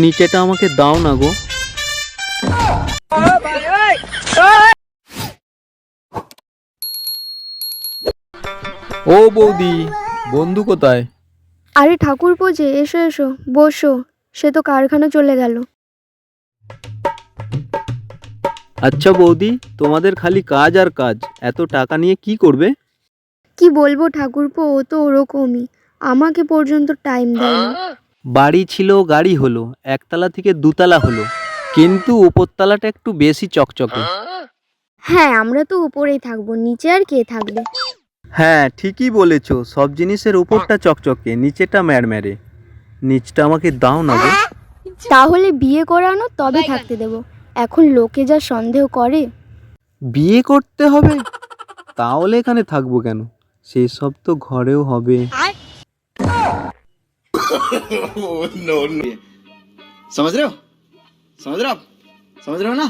নিচেটা আমাকে দাও না গো। ও বৌদি বন্ধু কোথায়? আরে ঠাকুরপো যে এসো এসো বসো। সে তো কারখানা চলে গেল। আচ্ছা বৌদি তোমাদের খালি কাজ আর কাজ। এত টাকা নিয়ে কি করবে? কি বলব ঠাকুরপো ও তো ওরকমই। আমাকে পর্যন্ত টাইম দেয় না বাড়ি ছিল গাড়ি হলো একতলা থেকে দুতলা হলো কিন্তু উপরতলাটা একটু বেশি চকচকে। হ্যাঁ আমরা তো উপরেই থাকব নিচে আর কে থাকবে? হ্যাঁ ঠিকই বলেছ সব জিনিসের উপরটা চকচকে নিচেটা ম্যাড়ম্যারে নিচটা আমাকে দাও না গো। তাহলে বিয়ে করানো তবে থাকতে দেব। এখন লোকে যা সন্দেহ করে। বিয়ে করতে হবে? তাহলে এখানে থাকব কেন? সেসব তো ঘরেও হবে। समझ रहे हो समझ रहे हो आप समझ रहे हो ना